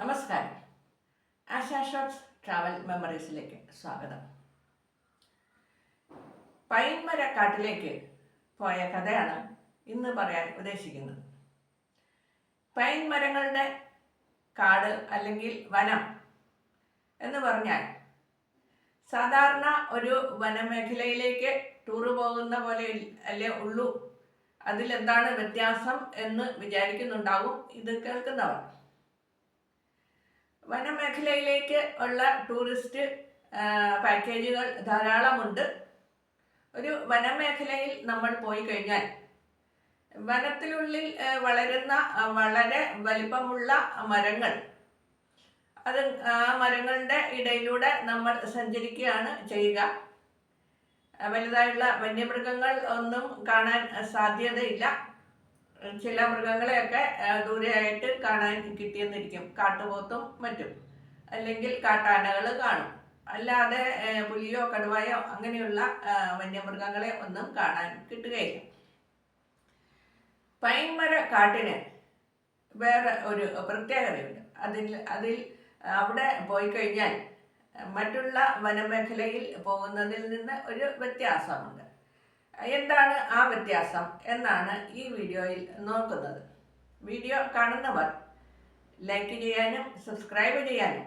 നമസ്കാരം. ASHA shots travel മെമ്മറീസിലേക്ക് സ്വാഗതം. പൈൻമര കാട്ടിലേക്ക് പോയ കഥയാണ് ഇന്ന് പറയാൻ ഉദ്ദേശിക്കുന്നത്. പൈൻ മരങ്ങളുടെ കാട് അല്ലെങ്കിൽ വനം എന്ന് പറഞ്ഞാൽ സാധാരണ ഒരു വനമേഖലയിലേക്ക് ടൂറ് പോകുന്ന പോലെ അല്ലേ ഉള്ളൂ. അതിലെന്താണ് വ്യത്യാസം എന്ന് വിചാരിക്കുന്നുണ്ടാവും ഇത് കേൾക്കുന്നവർ. വനമേഖലയിലേക്ക് ഉള്ള ടൂറിസ്റ്റ് പാക്കേജുകൾ ധാരാളമുണ്ട്. ഒരു വനമേഖലയിൽ നമ്മൾ പോയി കഴിഞ്ഞാൽ വനത്തിനുള്ളിൽ വളരുന്ന വളരെ വലിപ്പമുള്ള മരങ്ങൾ അത് ആ മരങ്ങളുടെ ഇടയിലൂടെ നമ്മൾ സഞ്ചരിക്കുകയാണ് ചെയ്യുക. വലുതായുള്ള വന്യമൃഗങ്ങൾ ഒന്നും കാണാൻ സാധ്യതയില്ല. ചില മൃഗങ്ങളെയൊക്കെ ദൂരെയായിട്ട് കാണാൻ കിട്ടിയെന്നിരിക്കും. കാട്ടുപോത്തും മറ്റും. അല്ലെങ്കിൽ കാട്ടാനകൾ കാണും. അല്ലാതെ പുലിയോ കടുവയോ അങ്ങനെയുള്ള വന്യമൃഗങ്ങളെ ഒന്നും കാണാൻ കിട്ടുകയില്ല. പൈൻമര കാട്ടിന് വേറെ ഒരു പ്രത്യേകതയുണ്ട്. അതിൽ അതിൽ അവിടെ പോയി കഴിഞ്ഞാൽ മറ്റുള്ള വനമേഖലയിൽ പോകുന്നതിൽ നിന്ന് ഒരു വ്യത്യാസമുണ്ട്. എന്താണ് ആ വ്യത്യാസം എന്നാണ് ഈ വീഡിയോയിൽ നോക്കുന്നത്. വീഡിയോ കാണുന്നവർ ലൈക്ക് ചെയ്യാനും സബ്സ്ക്രൈബ് ചെയ്യാനും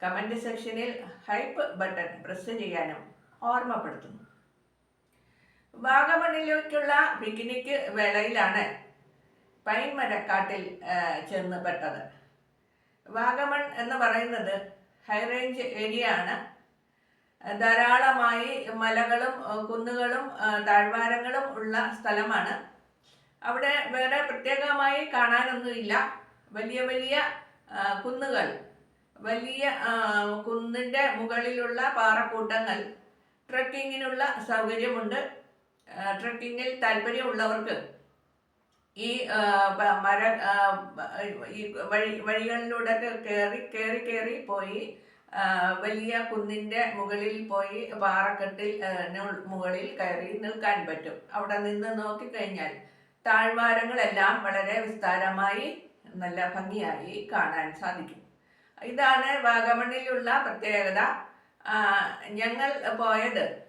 കമന്റ് സെക്ഷനിൽ ഹൈപ്പ് ബട്ടൺ പ്രസ് ചെയ്യാനും ഓർമ്മപ്പെടുത്തുന്നു. വാഗമണിലേക്കുള്ള പിക്നിക് വേളയിലാണ് പൈൻ മരക്കാട്ടിൽ ചെന്ന് പെട്ടത്. വാഗമൺ എന്ന് പറയുന്നത് ഹൈറേഞ്ച് ഏരിയ ആണ്. ധാരാളമായി മലകളും കുന്നുകളും താഴ്വാരങ്ങളും ഉള്ള സ്ഥലമാണ്. അവിടെ വേറെ പ്രത്യേകമായി കാണാനൊന്നുമില്ല. വലിയ വലിയ കുന്നുകൾ വലിയ കുന്നിന്റെ മുകളിലുള്ള പാറക്കൂട്ടങ്ങൾ ട്രക്കിങ്ങിനുള്ള സൗകര്യമുണ്ട്. ട്രക്കിങ്ങിൽ താല്പര്യമുള്ളവർക്ക് ഈ മര ഈ വഴി വഴികളിലൂടെ കയറി കയറി കയറി പോയി വലിയ കുന്നിന്റെ മുകളിൽ പോയി പാറക്കെട്ടിൽ മുകളിൽ കയറി നിൽക്കാൻ പറ്റും. അവിടെ നിന്ന് നോക്കിക്കഴിഞ്ഞാൽ താഴ്വാരങ്ങളെല്ലാം വളരെ വിസ്താരമായി നല്ല ഭംഗിയായി കാണാൻ സാധിക്കും. ഇതാണ് വാഗമണ്ണിലുള്ള പ്രത്യേകത. ഞങ്ങൾ പോയത്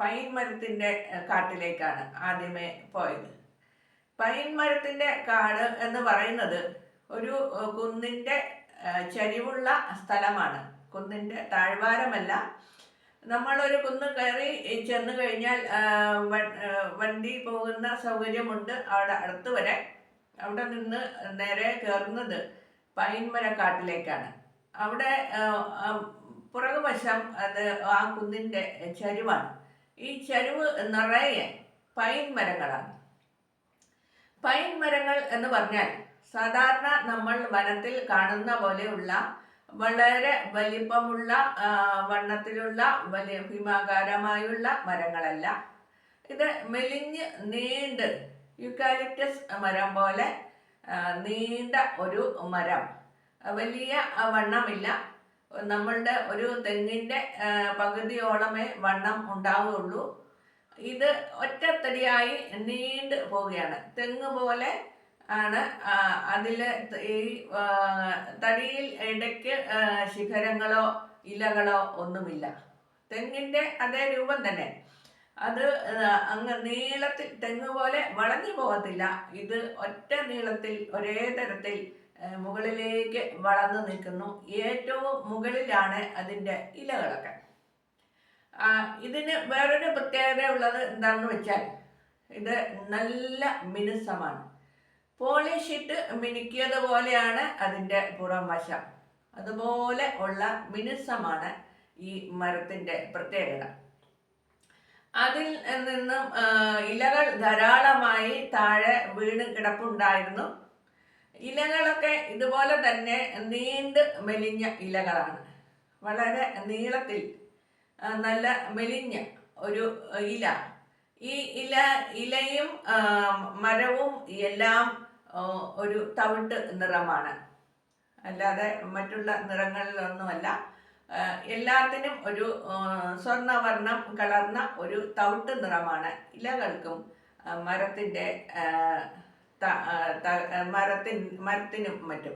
പൈൻ മരത്തിന്റെ കാട്ടിലേക്കാണ് ആദ്യമേ പോയത്. പൈൻ മരത്തിന്റെ കാട് എന്ന് പറയുന്നത് ഒരു കുന്നിന്റെ ചരിവുള്ള സ്ഥലമാണ്. കുന്നിന്റെ താഴ്വാരമല്ല. നമ്മളൊരു കുന്ന് കയറി ചെന്ന് കഴിഞ്ഞാൽ വണ്ടി പോകുന്ന സൗകര്യമുണ്ട് അവിടെ അടുത്ത് വരെ. അവിടെ നിന്ന് നേരെ കയറുന്നത് പൈൻമരക്കാട്ടിലേക്കാണ്. അവിടെ പുറകുവശം അത് ആ കുന്നിന്റെ ചരിവാണ്. ഈ ചരിവ് നിറയെ പൈൻ മരങ്ങളാണ് പൈൻ മരങ്ങൾ എന്ന് പറഞ്ഞാൽ സാധാരണ നമ്മൾ വനത്തിൽ കാണുന്ന പോലെയുള്ള വളരെ വലിപ്പമുള്ള വണ്ണത്തിലുള്ള വലിയ ഭീമാകാരമായുള്ള മരങ്ങളല്ല. ഇത് മെലിഞ്ഞ് നീണ്ട് യുക്കാലിപ്റ്റസ് മരം പോലെ നീണ്ട ഒരു മരം. വലിയ വണ്ണമില്ല. നമ്മളുടെ ഒരു തെങ്ങിന്റെ പകുതിയോളമേ വണ്ണം ഉണ്ടാവുകയുള്ളൂ. ഇത് ഒറ്റത്തടിയായി നീണ്ട് പോവുകയാണ്. തെങ്ങ് പോലെ ആണ്. അതിൽ ഈ തടിയിൽ ഇടയ്ക്ക് ശിഖരങ്ങളോ ഇലകളോ ഒന്നുമില്ല. തെങ്ങിന്റെ അതേ രൂപം തന്നെ. അത് അങ്ങ് നീളത്തിൽ തെങ്ങ് പോലെ വളഞ്ഞു പോകത്തില്ല. ഇത് ഒറ്റ നീളത്തിൽ ഒരേ തരത്തിൽ മുകളിലേക്ക് വളർന്നു നിൽക്കുന്നു. ഏറ്റവും മുകളിലാണ് അതിന്റെ ഇലകളൊക്കെ. ഇതിന് വേറൊരു പ്രത്യേകത ഉള്ളത് എന്താണെന്ന് വെച്ചാൽ ഇത് നല്ല മിനുസമാണ്. പോളിഷ് ഇട്ട് മിനുക്കിയത് പോലെയാണ് അതിന്റെ പുറം വശം. അതുപോലെ ഉള്ള മിനുസമാണ് ഈ മരത്തിന്റെ പ്രത്യേകത. അതിൽ നിന്നും ഇലകൾ ധാരാളമായി താഴെ വീണ് കിടപ്പുണ്ടായിരുന്നു. ഇലകളൊക്കെ ഇതുപോലെ തന്നെ നീണ്ട് മെലിഞ്ഞ ഇലകളാണ്. വളരെ നീളത്തിൽ നല്ല മെലിഞ്ഞ ഒരു ഇല. ഈ ഇല ഇലയും മരവും എല്ലാം ഒരു തവിട്ട് നിറമാണ്. അല്ലാതെ മറ്റുള്ള നിറങ്ങളിലൊന്നുമല്ല. എല്ലാത്തിനും ഒരു സ്വർണവർണം കലർന്ന ഒരു തവിട്ട് നിറമാണ്. ഇലകൾക്കും മരത്തിന്റെ മരത്തിൻ മരത്തിനും മറ്റും.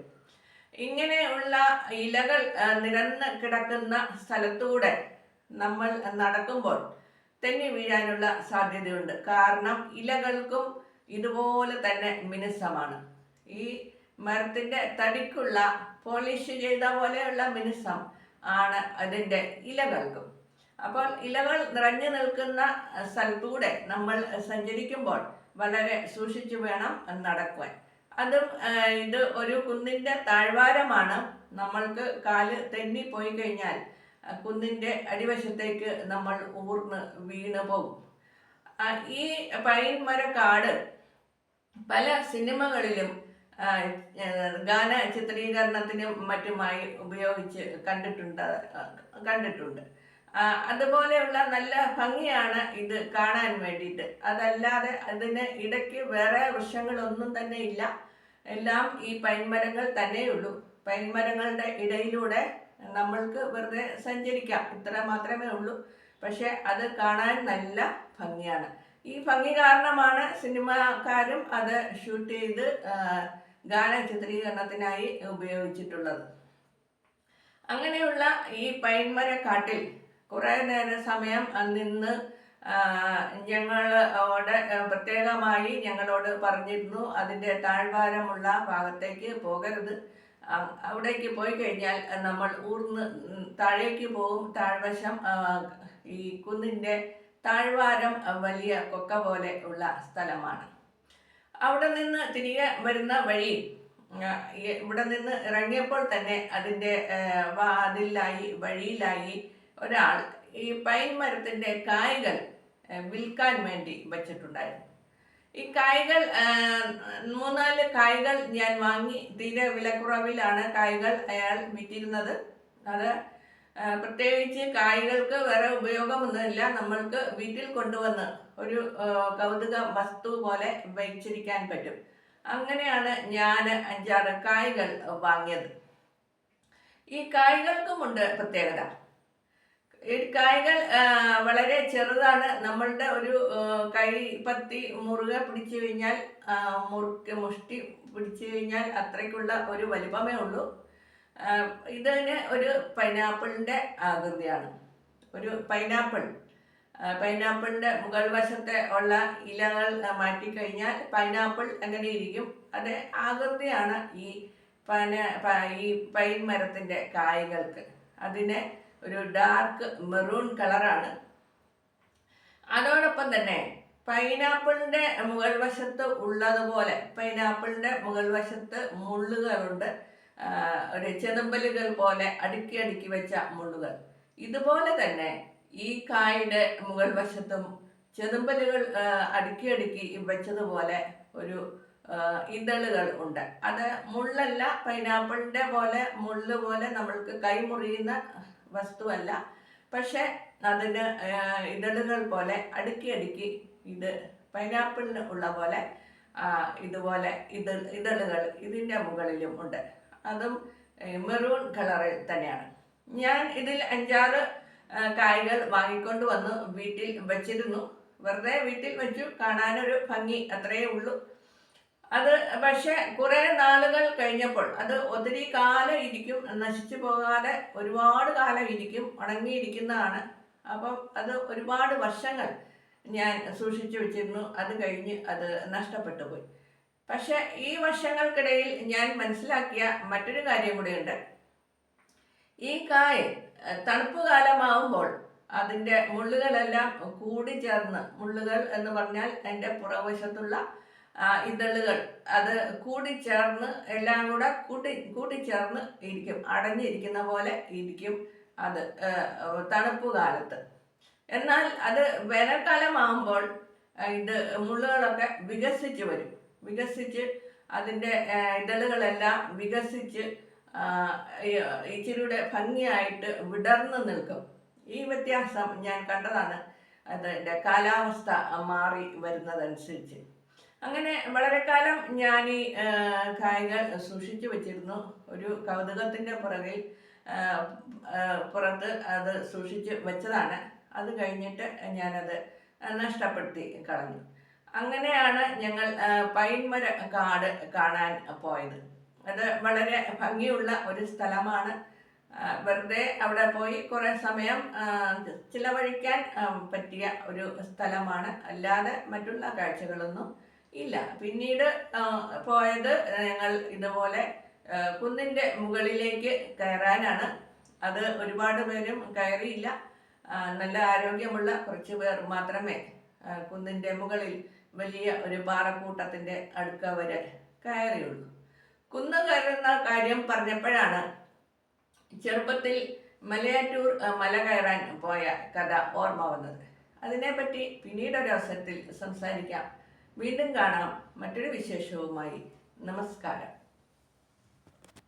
ഇങ്ങനെയുള്ള ഇലകൾ നിരന്ന് കിടക്കുന്ന സ്ഥലത്തൂടെ നമ്മൾ നടക്കുമ്പോൾ തെന്നി വീഴാനുള്ള സാധ്യതയുണ്ട്. കാരണം ഇലകൾക്കും ഇതുപോലെ തന്നെ മിനുസമാണ്. ഈ മരത്തിന്റെ തടിക്കുള്ള പോളിഷ് ചെയ്ത പോലെയുള്ള മിനുസം ആണ് അതിന്റെ ഇലകൾക്കും. അപ്പോൾ ഇലകൾ നിറഞ്ഞു നിൽക്കുന്ന സ്ഥലത്തൂടെ നമ്മൾ സഞ്ചരിക്കുമ്പോൾ വളരെ സൂക്ഷിച്ചു വേണം നടക്കുവാൻ. അതും ഇത് ഒരു കുന്നിന്റെ താഴ്വാരമാണ്. നമ്മൾക്ക് കാൽ തെന്നി പോയി കഴിഞ്ഞാൽ കുന്നിന്റെ അടിവശത്തേക്ക് നമ്മൾ ഊർന്ന് വീണ് പോകും ഈ പൈൻ മരക്കാട് പല സിനിമകളിലും ഗാന ചിത്രീകരണത്തിനും മറ്റുമായി ഉപയോഗിച്ച് കണ്ടിട്ടുണ്ട് കണ്ടിട്ടുണ്ട്. അതുപോലെയുള്ള നല്ല ഭംഗിയാണ് ഇത് കാണാൻ വേണ്ടിയിട്ട്. അതല്ലാതെ അതിന് ഇടയ്ക്ക് വേറെ വൃക്ഷങ്ങളൊന്നും തന്നെ ഇല്ല. എല്ലാം ഈ പൈൻമരങ്ങൾ തന്നെയുള്ളൂ പൈൻമരങ്ങളുടെ ഇടയിലൂടെ നമ്മൾക്ക് വെറുതെ സഞ്ചരിക്കാം. ഇത്ര മാത്രമേ ഉള്ളൂ. പക്ഷെ അത് കാണാൻ നല്ല ഭംഗിയാണ്. ഈ ഭംഗി കാരണമാണ് സിനിമാക്കാരും അത് ഷൂട്ട് ചെയ്ത് ഗാന ചിത്രീകരണത്തിനായി ഉപയോഗിച്ചിട്ടുള്ളത്. അങ്ങനെയുള്ള ഈ പൈൻമര കാട്ടിൽ കുറേ നേരം സമയം നിന്ന് ഞങ്ങളോട് പ്രത്യേകമായി ഞങ്ങളോട് പറഞ്ഞിരുന്നു അതിന്റെ താഴ്വാരമുള്ള ഭാഗത്തേക്ക് പോകരുത്. അവിടേക്ക് പോയി കഴിഞ്ഞാൽ നമ്മൾ ഊർന്ന് താഴേക്ക് പോകും താഴ്വശം ഈ കുന്നിന്റെ താഴ്വാരം വലിയ കൊക്ക പോലെ ഉള്ള സ്ഥലമാണ്. അവിടെ നിന്ന് തിരികെ വരുന്ന വഴി ഇവിടെ നിന്ന് ഇറങ്ങിയപ്പോൾ തന്നെ അതിന്റെ വാതിലായി വഴിയിലായി ഒരാൾ ഈ പൈൻ മരത്തിന്റെ കായ്കൾ വിൽക്കാൻ വേണ്ടി വച്ചിട്ടുണ്ടായിരുന്നു. ഈ കായ്കൾ മൂന്നാൽ കായ്കൾ ഞാൻ വാങ്ങി തീരെ വിലക്കുറവിലാണ് കായ്കൾ അയാൾ വിറ്റിരുന്നത്. അത് പ്രത്യേകിച്ച് കായ്കൾക്ക് വേറെ ഉപയോഗമൊന്നുമില്ല. നമ്മൾക്ക് വീട്ടിൽ കൊണ്ടുവന്ന് ഒരു കൗതുക വസ്തു പോലെ വെച്ചിരിക്കാൻ പറ്റും. അങ്ങനെയാണ് ഞാൻ അഞ്ചാറ് കായ്കൾ വാങ്ങിയത്. ഈ കായ്കൾക്കുമുണ്ട് പ്രത്യേകത. ഈ കായ്കൾ വളരെ ചെറുതാണ്. നമ്മളുടെ ഒരു ആ, കൈ പത്തി മുറുകെ പിടിച്ചു കഴിഞ്ഞാൽ മുറുക്ക് മുഷ്ടി പിടിച്ചു കഴിഞ്ഞാൽ അത്രയ്ക്കുള്ള ഒരു വലിപ്പമേ ഉള്ളൂ. ഇതിന് ഒരു പൈനാപ്പിളിന്റെ ആകൃതിയാണ്. ഒരു പൈനാപ്പിൾ പൈനാപ്പിളിന്റെ മുകൾ വശത്തെ ഉള്ള ഇലകൾ മാറ്റിക്കഴിഞ്ഞാൽ പൈനാപ്പിൾ എങ്ങനെ ഇരിക്കും? അത് ആകൃതിയാണ് ഈ പന ഈ പൈൻ മരത്തിന്റെ കായ്കൾക്ക്. അതിന് ഒരു ഡാർക്ക് മെറൂൺ കളറാണ് അതോടൊപ്പം തന്നെ പൈനാപ്പിളിന്റെ മുകൾ വശത്ത് ഉള്ളതുപോലെ പൈനാപ്പിളിന്റെ മുകൾ വശത്ത് മുള്ളുകളുണ്ട്. ഒരു ചെതുമ്പലുകൾ പോലെ അടുക്കി അടുക്കി വെച്ച മുള്ളുകൾ. ഇതുപോലെ തന്നെ ഈ കായുടെ മുകൾ വശത്തും ചെതുമ്പലുകൾ അടുക്കി അടുക്കി വെച്ചതുപോലെ ഒരു ഇതളുകൾ ഉണ്ട്. അത് മുള്ളല്ല പൈനാപ്പിളിന്റെ പോലെ മുള്ള് പോലെ നമ്മൾക്ക് കൈമുറിയുന്ന വസ്തുവല്ല. പക്ഷെ അതിന് ഇതളുകൾ പോലെ അടുക്കി അടുക്കി ഇത് പൈനാപ്പിളിന് ഉള്ള പോലെ ഇതുപോലെ ഇത് ഇതളുകൾ ഇതിന്റെ മുകളിലും ഉണ്ട്. അതും മെറൂൺ കളറിൽ തന്നെയാണ്. ഞാൻ ഇതിൽ അഞ്ചാറ് കായകൾ വാങ്ങിക്കൊണ്ട് വന്ന് വീട്ടിൽ വെച്ചിരുന്നു. വെറുതെ വീട്ടിൽ വെച്ചു. കാണാനൊരു ഭംഗി അത്രയേ ഉള്ളൂ. അത് പക്ഷെ കുറെ നാളുകൾ കഴിഞ്ഞപ്പോൾ അത് ഒത്തിരി കാലം ഇരിക്കും. നശിച്ചു പോകാതെ ഒരുപാട് കാലം ഇരിക്കും. ഉണങ്ങിയിരിക്കുന്നതാണ്. അപ്പം അത് ഒരുപാട് വർഷങ്ങൾ ഞാൻ സൂക്ഷിച്ചു വെച്ചിരുന്നു. അത് കഴിഞ്ഞ് അത് നഷ്ടപ്പെട്ടു പോയി. പക്ഷെ ഈ വർഷങ്ങൾക്കിടയിൽ ഞാൻ മനസ്സിലാക്കിയ മറ്റൊരു കാര്യം കൂടിയുണ്ട്. ഈ കായ് തണുപ്പ് കാലമാവുമ്പോൾ അതിന്റെ മുള്ളുകളെല്ലാം കൂടി ചേർന്ന് മുള്ളുകൾ എന്ന് പറഞ്ഞാൽ അതിന്റെ പുറവശത്തുള്ള ഇതളുകൾ അത് കൂടി ചേർന്ന് എല്ലാം കൂടെ കൂട്ടി കൂട്ടിച്ചേർന്ന് ഇരിക്കും അടഞ്ഞിരിക്കുന്ന പോലെ ഇരിക്കും അത് തണുപ്പ് കാലത്ത്. എന്നാൽ അത് വേനൽക്കാലമാകുമ്പോൾ ഇത് മുള്ളുകളൊക്കെ വികസിച്ച് വരും. വികസിച്ച് അതിന്റെ ഇതളുകളെല്ലാം വികസിച്ച് ഇച്ചിരിയുടെ ഭംഗിയായിട്ട് വിടർന്ന് നിൽക്കും. ഈ വ്യത്യാസം ഞാൻ കണ്ടതാണ്. അതിന്റെ കാലാവസ്ഥ മാറി വരുന്നതനുസരിച്ച്. അങ്ങനെ വളരെ കാലം ഞാൻ ഈ കായകൾ സൂക്ഷിച്ചു വെച്ചിരുന്നു. ഒരു കൗതുകത്തിന്റെ പുറകിൽ പുറത്ത് അത് സൂക്ഷിച്ച് വെച്ചതാണ്. അത് കഴിഞ്ഞിട്ട് ഞാനത് നഷ്ടപ്പെടുത്തി കളഞ്ഞു. അങ്ങനെയാണ് ഞങ്ങൾ പൈൻമര കാട് കാണാൻ പോയത്. അത് വളരെ ഭംഗിയുള്ള ഒരു സ്ഥലമാണ്. വെറുതെ അവിടെ പോയി കുറേ സമയം ചിലവഴിക്കാൻ പറ്റിയ ഒരു സ്ഥലമാണ്. അല്ലാതെ മറ്റുള്ള കാഴ്ചകളൊന്നും ഇല്ല. പിന്നീട് പോയത് ഞങ്ങൾ ഇതുപോലെ കുന്നിന്റെ മുകളിലേക്ക് കയറാനാണ്. അത് ഒരുപാട് പേരും കയറിയില്ല. നല്ല ആരോഗ്യമുള്ള കുറച്ച് പേർ മാത്രമേ കുന്നിന്റെ മുകളിൽ വലിയ ഒരു പാറക്കൂട്ടത്തിന്റെ അടുക്ക വരെ കയറിയുള്ളൂ. കുന്ന് കയറുന്ന കാര്യം പറഞ്ഞപ്പോഴാണ് ചെറുപ്പത്തിൽ മലയാറ്റൂർ മല കയറാൻ പോയ കഥ ഓർമ്മ വന്നത്. അതിനെപ്പറ്റി പിന്നീട് ഒരു അവസരത്തിൽ സംസാരിക്കാം. വീണ്ടും കാണാം. മറ്റൊരു വിശേഷവുമായി. നമസ്കാരം.